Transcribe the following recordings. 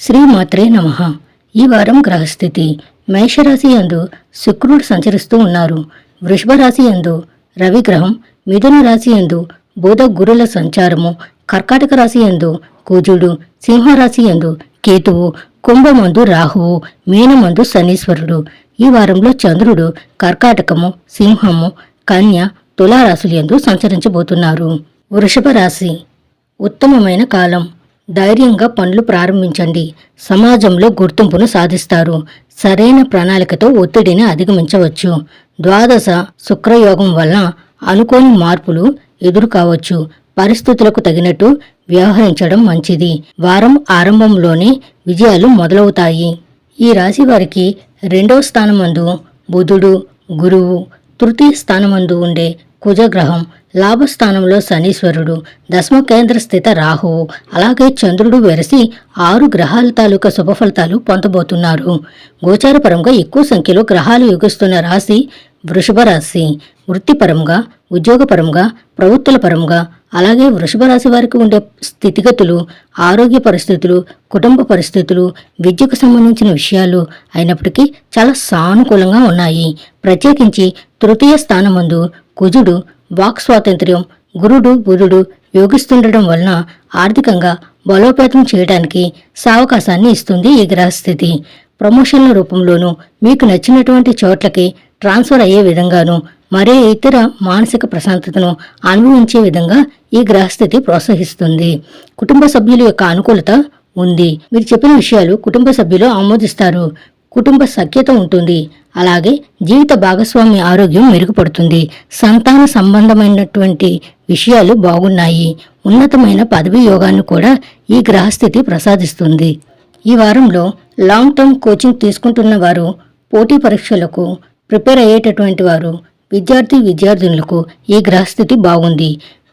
శ్రీమాత్రే నమ. ఈ వారం గ్రహస్థితి. మేషరాశి యందు శుక్రుడు సంచరిస్తూ ఉన్నారు. వృషభ రాశి యందు రవిగ్రహం మిథున రాశి యందు బుధ గురుల సంచారము. కర్కాటక రాశి యందు కుజుడు. సింహరాశి యందు కేతువు. కుంభమందు రాహువు. మీనమందు శనీశ్వరుడు. ఈ వారంలో చంద్రుడు కర్కాటకము సింహము కన్య తులారాశులందు యందు సంచరించబోతున్నారు. వృషభ రాశి. ఉత్తమమైన కాలం. ధైర్యంగా పనులు ప్రారంభించండి. సమాజంలో గుర్తింపును సాధిస్తారు. సరైన ప్రణాళికతో ఒత్తిడిని అధిగమించవచ్చు. ద్వాదశ శుక్రయోగం వల్ల అనుకోని మార్పులు ఎదురు కావచ్చు పరిస్థితులకు తగినట్టు వ్యవహరించడం మంచిది. వారం ఆరంభంలోనే విజయాలు మొదలవుతాయి. ఈ రాశి వారికి రెండవ స్థానమందు బుధుడు గురువు తృతీయ స్థానమందు ఉండే కుజగ్రహం. లాభస్థానంలో శనీశ్వరుడు దశమ కేంద్ర స్థిత రాహువు అలాగే చంద్రుడు వెరసి ఆరు గ్రహాల తాలూకా శుభ ఫలితాలు పొందబోతున్నారు. గోచారపరంగా ఎక్కువ సంఖ్యలో గ్రహాలు యుగిస్తున్న రాశి వృషభ రాశి వృత్తిపరంగా ఉద్యోగపరంగా ప్రవృత్తుల పరంగా అలాగే వృషభ రాశి వారికి ఉండే స్థితిగతులు ఆరోగ్య పరిస్థితులు కుటుంబ పరిస్థితులు విద్యకు సంబంధించిన విషయాలు అయినప్పటికీ చాలా సానుకూలంగా ఉన్నాయి. ప్రత్యేకించి తృతీయ స్థానమందు కుజుడు వాక్ స్వాతంత్ర్యం గురుడు బుధుడు యోగిస్తుండటం వలన ఆర్థికంగా బలోపేతం చేయడానికి సావకాశాన్ని ఇస్తుంది ఈ గ్రహస్థితి. ప్రమోషన్ల రూపంలోనూ మీకు నచ్చినటువంటి చోట్లకి ట్రాన్స్ఫర్ అయ్యే విధంగాను మరే ఇతర మానసిక ప్రశాంతతను అనుభవించే విధంగా ఈ గ్రహస్థితి ప్రోత్సహిస్తుంది. కుటుంబ సభ్యుల యొక్క అనుకూలత ఉంది. మీరు చెప్పిన విషయాలు కుటుంబ సభ్యులు ఆమోదిస్తారు. కుటుంబ సఖ్యత ఉంటుంది. అలాగే జీవిత భాగస్వామి ఆరోగ్యం మెరుగుపడుతుంది. సంతాన సంబంధమైనటువంటి విషయాలు బాగున్నాయి. ఉన్నతమైన పదవి యోగాన్ని కూడా ఈ గ్రహస్థితి ప్రసాదిస్తుంది. ఈ వారంలో లాంగ్ టర్మ్ కోచింగ్ తీసుకుంటున్న వారు పోటీ పరీక్షలకు ప్రిపేర్ అయ్యేటటువంటి వారు విద్యార్థి విద్యార్థినులకు ఈ గ్రహస్థితి బాగుంది.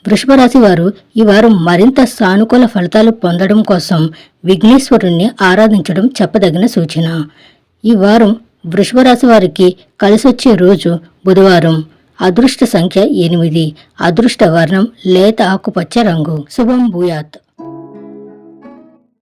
వృషభ రాశి వారు ఈ వారం మరింత సానుకూల ఫలితాలు పొందడం కోసం విఘ్నేశ్వరుణ్ణి ఆరాధించడం చెప్పదగిన సూచన. ఈ వారం వృషభరాశి వారికి కలిసొచ్చే రోజు బుధవారం. అదృష్ట సంఖ్య ఎనిమిది. అదృష్ట వర్ణం లేత ఆకుపచ్చ రంగు. శుభం భూయాత్.